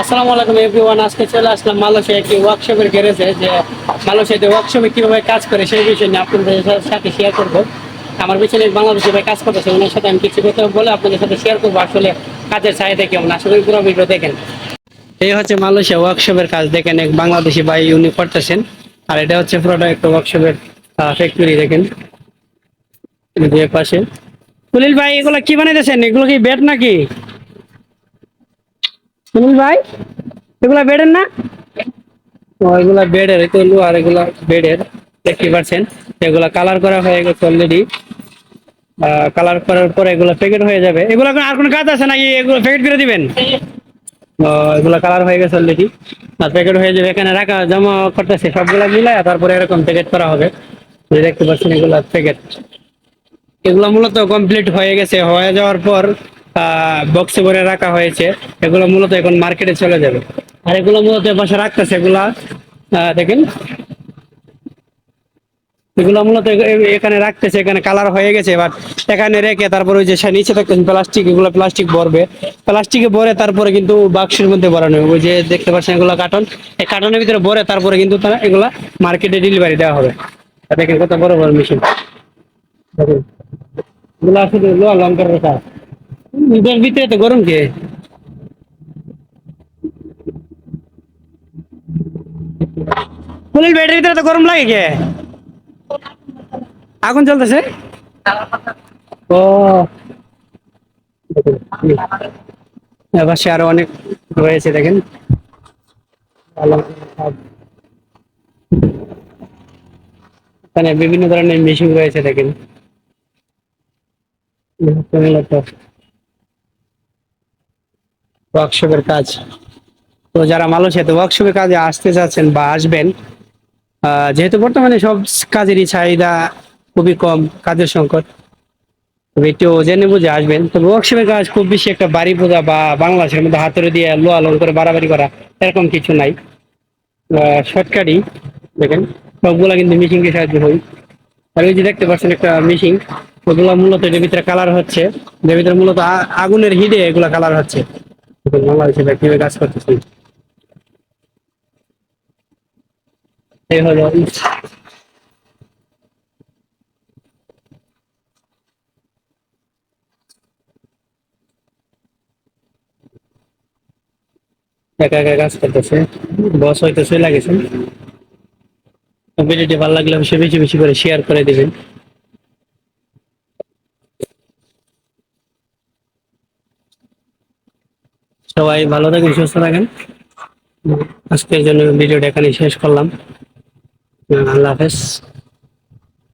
আসসালামু আলাইকুম এভরিওয়ান, আজকে চলে আসলাম মালয়েশিয়া একটি ওয়ার্কশপের যে মালয়েশিয়াতে ওয়ার্কশপে কীভাবে কাজ করে সেই নিয়ে আপনাদের সাথে শেয়ার করব। আমার পিছনে বাংলাদেশি ভাই কাজ করতেছে ওনার সাথে আমি কিছু কথা বলে আপনাদের সাথে শেয়ার করব আসলে কাজের চাহিদা কেমন আসলে পুরো ভিডিও দেখেন। এই হচ্ছে মালয়েশিয়া ওয়ার্কশপের কাজ, দেখেন এক বাংলাদেশি ভাই উনি করতেছেন। আর এটা হচ্ছে পুরোটা একটা ওয়ার্কশপের ফ্যাক্টরি দেখেন। দুই পাশে। সুনীল ভাই, এগুলো কি বানাইতেছেন? এগুলো কি বেড নাকি? সুনীল ভাই, এগুলা বেডের না? এগুলা বেডের তো আর এগুলা বেডের, দেখতে পাচ্ছেন। এগুলা কালার করা হয়ে গেছে অলরেডি কালার করার পরে এগুলো প্যাকেট হয়ে যাবে। এগুলো আর কোনো কাজ আছে নাকি? এগুলো প্যাকেট করে দিবেন? এগুলা কালার হয়ে গেছে অলরেডি আর প্যাকেট হয়ে যাবে এখানে রাখা, জমা করতেছে সবগুলা মিলায়, তারপরে এরকম প্যাকেট করা হবে। দেখতে পাচ্ছেন এগুলা প্যাকেট এগুলো মূলত কমপ্লিট হয়ে গেছে। হয়ে যাওয়ার পর বক্সে ভরে রাখা হয়েছে। এগুলো মূলত এখন মার্কেটে চলে যাবে। আর এগুলো মূলত বাসা রাখতেছে, এগুলা দেখেন। এগুলো মূলত এখানে রাখতেছে, এখানে কালার হয়ে গেছে। এবার এখানে রেখে তারপর ওই যে নিচে থাকতেছে প্লাস্টিক এগুলো প্লাস্টিক ভরবে। প্লাস্টিকে ভরে তারপরে কিন্তু বাক্সের মধ্যে ভরানো ওই যে দেখতে পাচ্ছেন এগুলো কার্টন এই কার্টনের ভিতরে ভরে তারপরে কিন্তু তারা এগুলা মার্কেটে ডেলিভারি দেওয়া হবে। দেখেন কত বড় বড় মেশিন দেখেন। এগুলো আসলে লোয়া লঙ্কার কথা এদের ভিতরে তো গরম কে? ফুলের ব্যাটারির ভিতরে তো গরম লাগে কে? আগুন জ্বলতেছে? ও। সে আরও অনেক রয়েছে দেখেন। বিভিন্ন ধরনের মেশিন রয়েছে দেখেন। ওয়ার্কশপের কাজ। তো যারা মালয়েশিয়াতে ওয়ার্কশপের কাজে আসতে চাচ্ছেন বা আসবেন যেহেতু বর্তমানে সব কাজেরই চাহিদা খুবই কম, কাজের সংকট। তবে একটু জেনে বুঝে আসবেন। তবে ওয়ার্কশপের কাজ খুব বেশি একটা বাড়ি পূজা বা বাংলাদেশের মধ্যে হাতুড়ি দিয়ে লোয়া লোন করে বাড়াবাড়ি করা এরকম কিছু নাই। শর্টকাটই দেখেন, সবগুলা কিন্তু মেশিনকে সাহায্য হই আর ওই যে দেখতে পাচ্ছেন একটা মেশিন ওগুলো মূলত এর ভিতরে কালার হচ্ছে। এর ভিতরে মূলত আগুনের হিটে এগুলা কালার হচ্ছে। দেখুন বাংলাদেশে কীভাবে কাজ করতেছে? একা একা কাজ করতেছে বস হয়তো চলে ভিডিওটি ভালো লাগলে অবশ্যই বেশি বেশি করে শেয়ার করে দিবেন। সবাই ভালো থাকেন সুস্থ থাকেন। আজকের জন্য ভিডিওটা এখানে শেষ করলাম। আল্লাহ হাফেজ।